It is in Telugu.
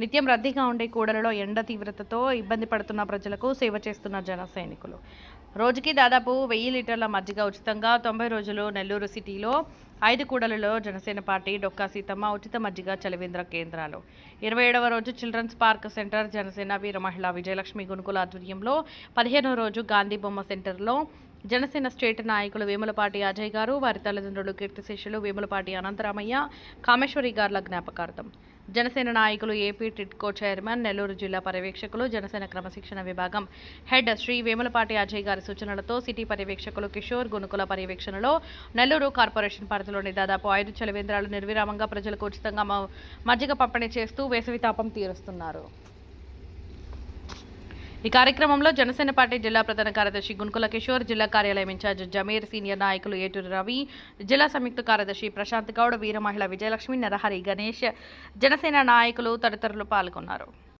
నిత్యం రద్దీగా ఉండే కూడలలో ఎండ తీవ్రతతో ఇబ్బంది పడుతున్న ప్రజలకు సేవ చేస్తున్న జన సైనికులు. రోజుకి దాదాపు వెయ్యి లీటర్ల మజ్జిగ ఉచితంగా తొంభై రోజులు నెల్లూరు సిటీలో ఐదు కూడలలో జనసేన పార్టీ డొక్కా సీతమ్మ ఉచిత మజ్జిగ చలివేంద్ర కేంద్రాలు. ఇరవై ఏడవ రోజు చిల్డ్రన్స్ పార్క్ సెంటర్ జనసేన వీర మహిళ విజయలక్ష్మి గునుకుల ఆధ్వర్యంలో పదిహేనవ రోజు గాంధీ బొమ్మ సెంటర్లో జనసేన స్టేట్ నాయకులు వేములపాటి అజయ్ గారు వారి తల్లిదండ్రులు కీర్తిశేషులు వేములపాటి అనంతరామయ్య కామేశ్వరి గార్ల జ్ఞాపకార్థం. జనసేన నాయకులు ఏపీ టిట్కో చైర్మన్ నెల్లూరు జిల్లా పర్యవేక్షకులు జనసేన క్రమశిక్షణ విభాగం హెడ్ శ్రీ వేములపాటి అజయ్ గారి సూచనలతో సిటీ పర్యవేక్షకులు కిషోర్ గునుకుల పర్యవేక్షణలో నెల్లూరు కార్పొరేషన్ పరిధిలోని దాదాపు ఐదు చలివేంద్రాలు నిర్విరామంగా ప్రజలకు ఉచితంగా మజ్జిగ పంపిణీ చేస్తూ వేసవి తాపం తీరుస్తున్నారు. ఈ కార్యక్రమంలో జనసేన పార్టీ జిల్లా ప్రధాన కార్యదర్శి గుంకుల కిషోర్ జిల్లా కార్యాలయం ఇన్ఛార్జ్ జమీర్ సీనియర్ నాయకులు ఏటూరు రవి జిల్లా సంయుక్త కార్యదర్శి ప్రశాంత్ గౌడ్ వీర మహిళ విజయలక్ష్మి నరహరి గణేష్ జనసేన నాయకులు తదితరులు పాల్గొన్నారు.